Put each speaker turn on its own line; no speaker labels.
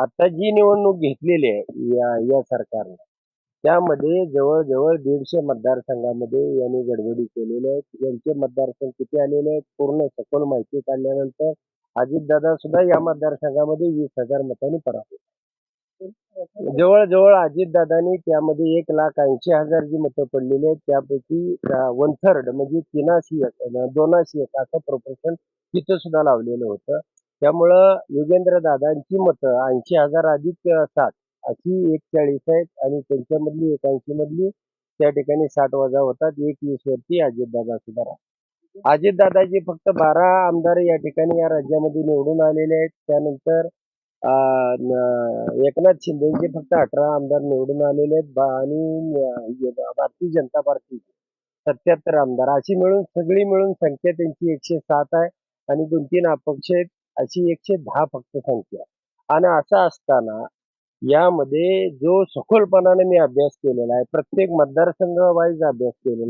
आता जी निवडणूक घेतलेली आहे या या सरकारने त्यामध्ये जवळजवळ दीडशे मतदारसंघामध्ये यांनी गडबडी केलेल्या आहेत यांचे मतदारसंघ किती आलेले आहेत पूर्ण सखोल माहिती काढल्यानंतर अजितदादा सुद्धा या मतदारसंघामध्ये वीस हजार मतांनी पराभूत जवळजवळ अजितदादानी त्यामध्ये एक लाख ऐंशी हजार जी मतं पडलेली आहेत त्यापैकी वन थर्ड म्हणजे तीनाशी एक दोनाशी एक असं प्रोपोर्शन तिथं सुद्धा लावलेलं होतं. त्यामुळं योगेंद्र दादांची मतं ऐंशी हजार अधिक अं, सात अशी एक चाळीस आहेत आणि त्यांच्यामधली एक ऐंशी मधली त्या ठिकाणी साठ वजा होतात एक वीस वरती अजितदादा सुद्धा राहतात. अजितदादाचे फक्त बारा आमदार या ठिकाणी या राज्यामध्ये निवडून आलेले आहेत. त्यानंतर एकनाथ शिंदेचे फक्त अठरा आमदार निवडून आलेले आहेत. आणि भारतीय जनता पार्टी सत्याहत्तर आमदार. अशी मिळून सगळी मिळून संख्या त्यांची एकशे सात आहे आणि दोन तीन अपक्ष आहेत. अशी एकशे दहा फक्त संख्या. आणि असं असताना यामध्ये जो सखोलपणाने मी अभ्यास केलेला आहे प्रत्येक मतदारसंघ वाईज अभ्यास केलेला आहे